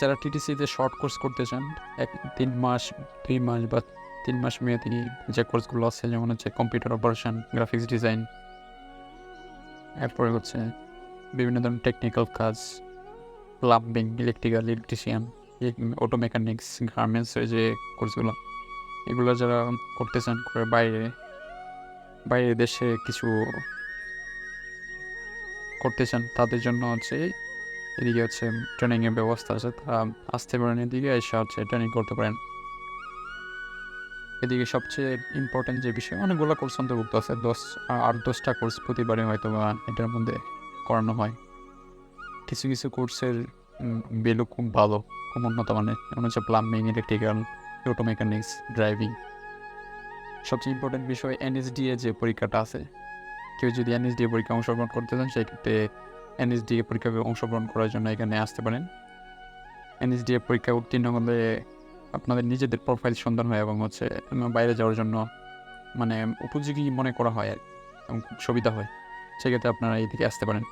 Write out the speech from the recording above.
যারা টিটিসিতে short course করতে চান, এক তিন মাস, দুই মাস বা তিন মাস মেয়াদি যে কোর্সগুলো আছে, যেমন হচ্ছে কম্পিউটার অপারেশন গ্রাফিক্স ডিজাইন এরপরে হচ্ছে বিভিন্ন ধরনের টেকনিক্যাল কাজ plumbing electrical electrician auto mechanics গার্মেন্টসের যে কোর্সগুলো এগুলো যারা করতে চান করে বাইরে বাইরে দেশে কিছু করতে চান, তাদের জন্য হচ্ছে এদিকে হচ্ছে ট্রেনিংয়ের ব্যবস্থা আছে তারা আসতে পারেন এদিকে এসে হচ্ছে ট্রেনিং করতে পারেন। এদিকে সবচেয়ে ইম্পর্টেন্ট যে বিষয়, অনেকগুলো কোর্স অন্তর্ভুক্ত আছে, দশ আট, দশটা কোর্স প্রতিবারে হয়তো বা এটার মধ্যে করানো হয়। কিছু কিছু কোর্সের বেলু খুব ভালো, খুব উন্নত মানের, যেমন হচ্ছে plumbing electrical auto mechanics driving সবচেয়ে ইম্পর্টেন্ট বিষয় এনএসডিএ যে পরীক্ষাটা আছে, কেউ যদি এনএসডিএ পরীক্ষা অংশগ্রহণ করতে চান, সেক্ষেত্রে এনএসডিএ পরীক্ষায় অংশগ্রহণ করার জন্য এখানে আসতে পারেন। এনএসডিএ পরীক্ষায় উত্তীর্ণ হলে আপনাদের নিজেদের প্রোফাইল সন্ধান হয় এবং হচ্ছে বাইরে যাওয়ার জন্য মানে উপযোগী মনে করা হয় আর এবং খুব সুবিধা হয়। সেক্ষেত্রে আপনারা এই এইদিকে আসতে পারেন।